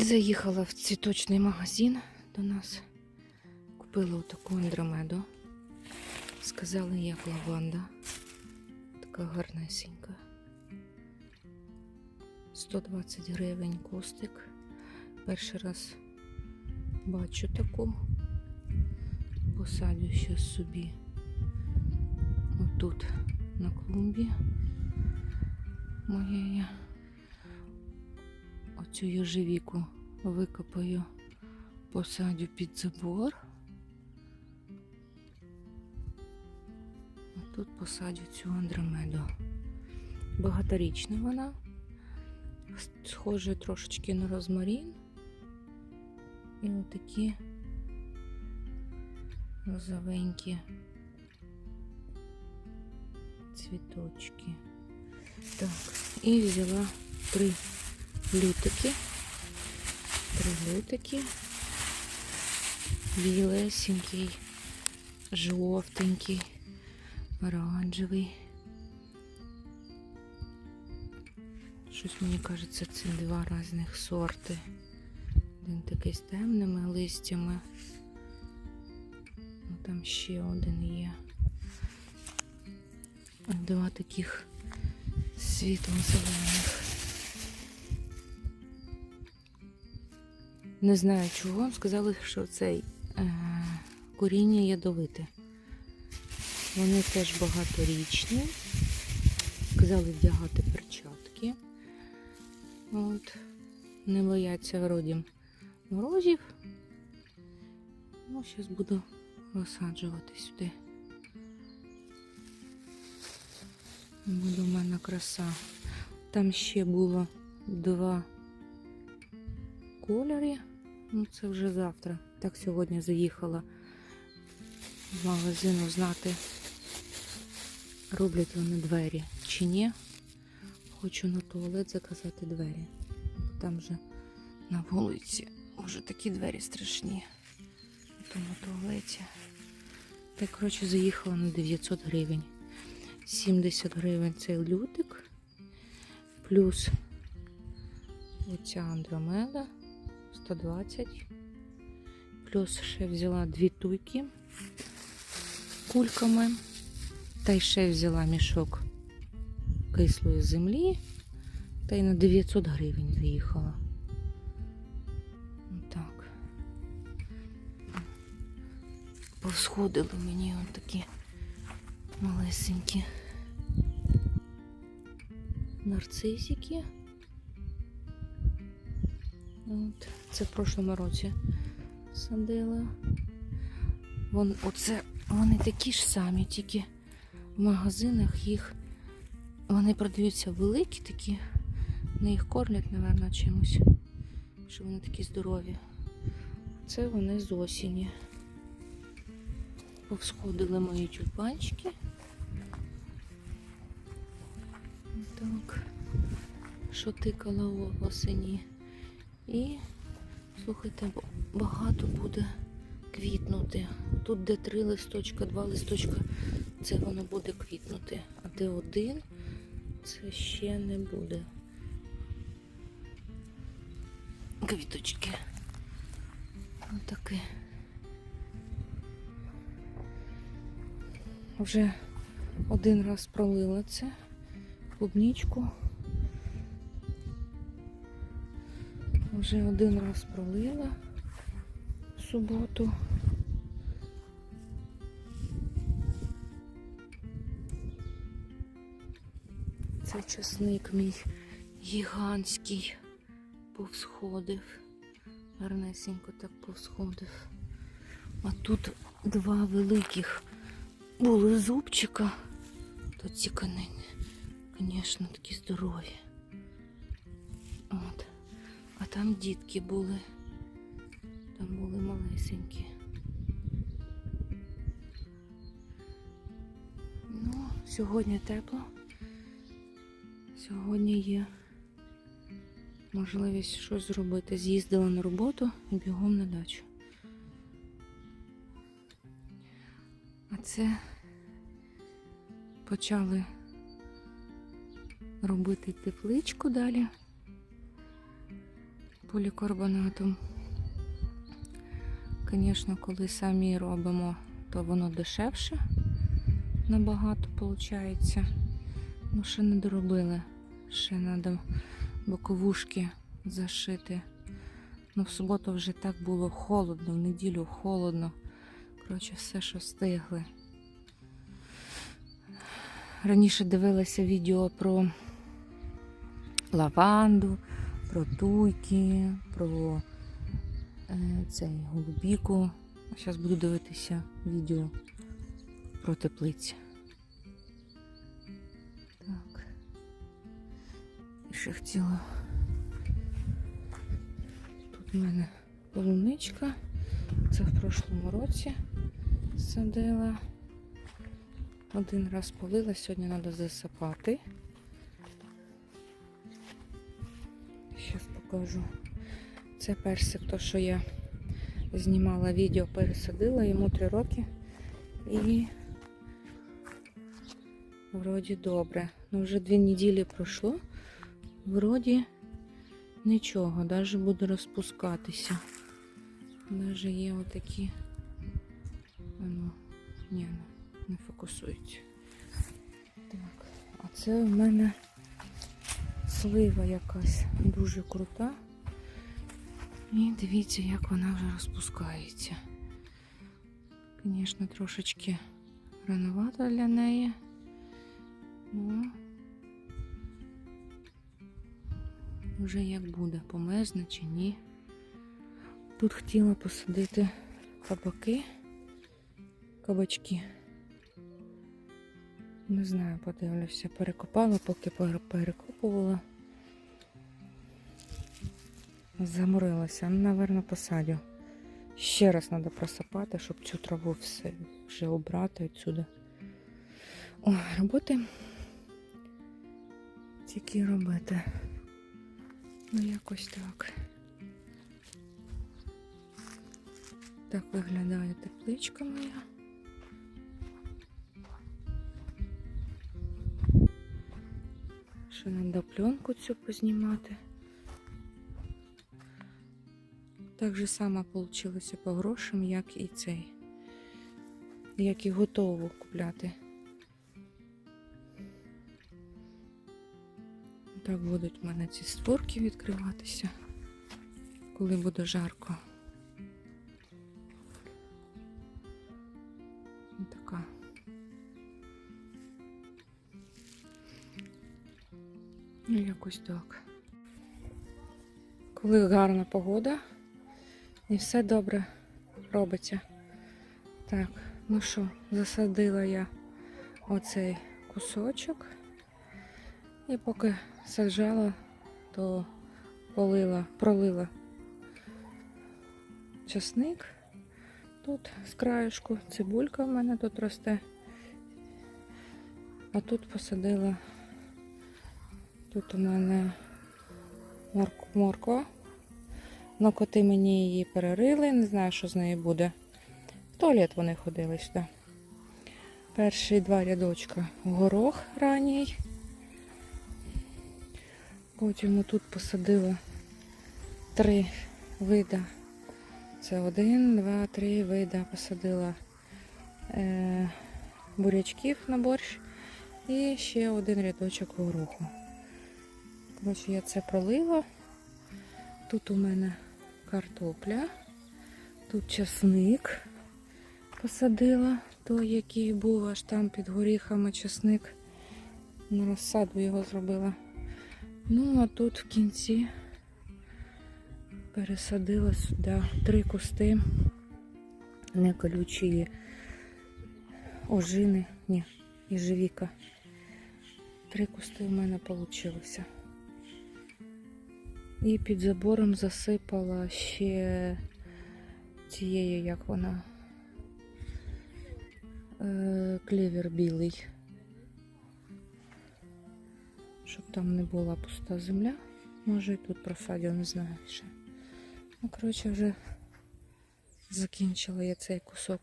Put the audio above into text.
Заїхала в цвіточний магазин до нас. Купила отаку андромеду. Сказали, як лаванда. Така гарнесенька. 120 гривень кустик. Перший раз бачу таку. Посадю ще собі. Отут на клумбі моєї. Оцю єжевіку викопаю, посадю під забор. А тут посадю цю андромеду. Багаторічна вона. Схоже трошечки на розмарін. І отакі розовенькі цвіточки. Так, і взяла три лютики. Три лютики. Білесенький, жовтенький, оранжевий. Щось мені кажеться, це два різних сорти. Один такий з темними листями. Ну, там ще один є. Два таких світло-зелених. Не знаю чого. Сказали, що цей е, коріння ядовите. Вони теж багаторічні. Сказали вдягати перчатки. От. Не бояться родім морозів. Ну, зараз буду розсаджувати сюди. Буде в мене краса. Там ще було два кольори. Ну, це вже завтра. Так сьогодні заїхала в магазин узнати, роблять вони двері чи ні. Хочу на туалет заказати двері. Там же на вулиці вже такі двері страшні. Тому туалеті. Так, коротше, заїхала на 900 гривень. 70 гривень цей лютик. Плюс оця андромеда 120. Плюс ще взяла дві туйки кульками. Та й ще взяла мішок кислої землі. Та й на 900 гривень заїхала. Так. Повсходили мені от такі малесенькі нарцисики. От. Це в прошлому році садила. Вон, оце, вони такі ж самі, тільки в магазинах їх вони продаються великі такі. Вони їх кормлять, мабуть, чимось. Що вони такі здорові. Це вони з осені. Повсходили мої тюльпанчики. Так, що тикала осені. І, слухайте, багато буде квітнути. Тут, де три листочка, два листочка, це воно буде квітнути. А де один, це ще не буде. Квіточки. Отаке. Вже один раз пролила це клубничку. Вже один раз пролила в суботу. Це часник мій гігантський повсходив. Гарнесенько так повсходив. А тут два великих були зубчика. Тут ці конини, звісно, такі здорові. От. Там дітки були. Там були малесенькі. Ну, сьогодні тепло. Сьогодні є можливість щось зробити. З'їздила на роботу і бігом на дачу. А це почали робити тепличку далі. Полікарбонатом. Звісно, коли самі робимо, то воно дешевше набагато виходить. Ну, ще не доробили. Ще треба боковушки зашити. Ну, в суботу вже так було холодно, в неділю холодно. Коротше, все, що встигли. Раніше дивилася відео про лаванду, про туйки, про е, цей голубіку. Зараз буду дивитися відео про теплиці. Так. І ще хотіла. Тут в мене полуничка. Це в прошлому році садила. Один раз полила, сьогодні треба засипати. Покажу. Це персик, то що я знімала відео, пересадила йому 3 роки. І вроді добре. Ну вже дві неділі пройшло. Вроді нічого, навіть буде розпускатися. Навіть є отакі. Воно, ні, ну, не фокусується. Так, а це в мене слива якась дуже крута. І дивіться, як вона вже розпускається. Звісно, трошечки рановато для неї. Ну, вже як буде, померзне чи ні. Тут хотіла посадити кабаки, кабачки. Не знаю, подивлюся, перекопала, поки перекопувала. Заморилася. Напевно, посадю. Ще раз треба просипати, щоб цю траву все вже обрати відсюди. О, роботи тільки робити. Ну, якось так. Так виглядає тепличка моя. Ще треба пленку цю познімати. Так же само вийшло по грошам, як і цей. Як і готову купляти. Так будуть в мене ці створки відкриватися, коли буде жарко. Така. Ну, якось так. Коли гарна погода і все добре робиться. Так, ну що, засадила я оцей кусочок. І поки саджала, то полила, пролила часник. Тут з краєшку цибулька в мене тут росте. А тут посадила, тут у мене морк- морква. Ну, коти мені її перерили, не знаю, що з нею буде. В туалет вони ходили сюди. Перші два рядочка горох ранній. Потім тут посадила три вида. Це один, два, три вида посадила е, бурячків на борщ і ще один рядочок гороху. Коротше, я це пролила. Тут у мене картопля, тут часник посадила, той, який був аж там під горіхами часник. На розсаду його зробила. Ну, а тут в кінці пересадила сюди три кусти неколючі ожини, ні, їжевіка. Три кусти в мене вийшло. І під забором засипала ще цією, як вона, е, клевер білий. Щоб там не була пуста земля. Може і тут просадю, не знаю ще. Ну, коротше, вже закінчила я цей кусок